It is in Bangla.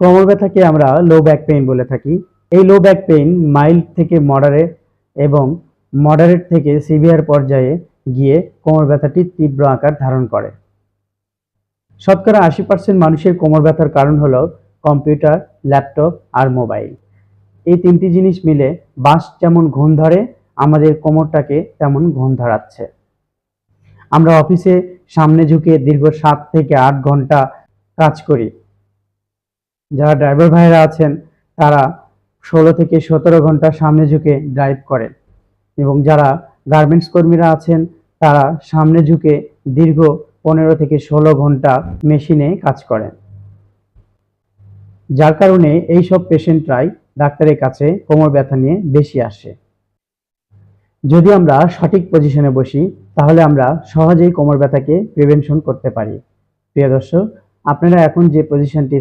কোমর ব্যথাকে আমরা লো ব্যাক পেইন বলে থাকি। এই লো ব্যাক পেইন মাইল্ড থেকে মডারেট এবং মডারেট থেকে সিভিয়ার পর্যায়ে গিয়ে কোমর ব্যথাটি তীব্র আকার ধারণ করে। শতকরা আশি পার্সেন্ট মানুষের কোমর ব্যথার কারণ হলো কম্পিউটার, ল্যাপটপ আর মোবাইল। এই তিনটি জিনিস মিলে বাঁশ যেমন ঘুণ ধরে, আমাদের কোমরটাকে তেমন ঘুণ ধরাচ্ছে। আমরা অফিসে সামনে ঝুঁকে দীর্ঘ সাত থেকে আট ঘণ্টা কাজ করি। যারা ড্রাইভার ভাইরা আছেন, তারা ষোলো থেকে সতেরো ঘণ্টা সামনে ঝুঁকে ড্রাইভ করেন। এবং যারা গার্মেন্টস কর্মীরা আছেন, তারা সামনে ঝুঁকে দীর্ঘ পনেরো থেকে ষোলো ঘণ্টা মেশিনে কাজ করেন। যার কারণে এই সব পেশেন্টরাই ডাক্তারের কাছে কোমর ব্যথা নিয়ে বেশি আসে। যদি আমরা সঠিক পজিশনে বসি, তাহলে আমরা সহজেই কোমর ব্যথাকে প্রিভেনশন করতে পারি। প্রিয় দর্শক, আপনারা এখন যে পজিশনটি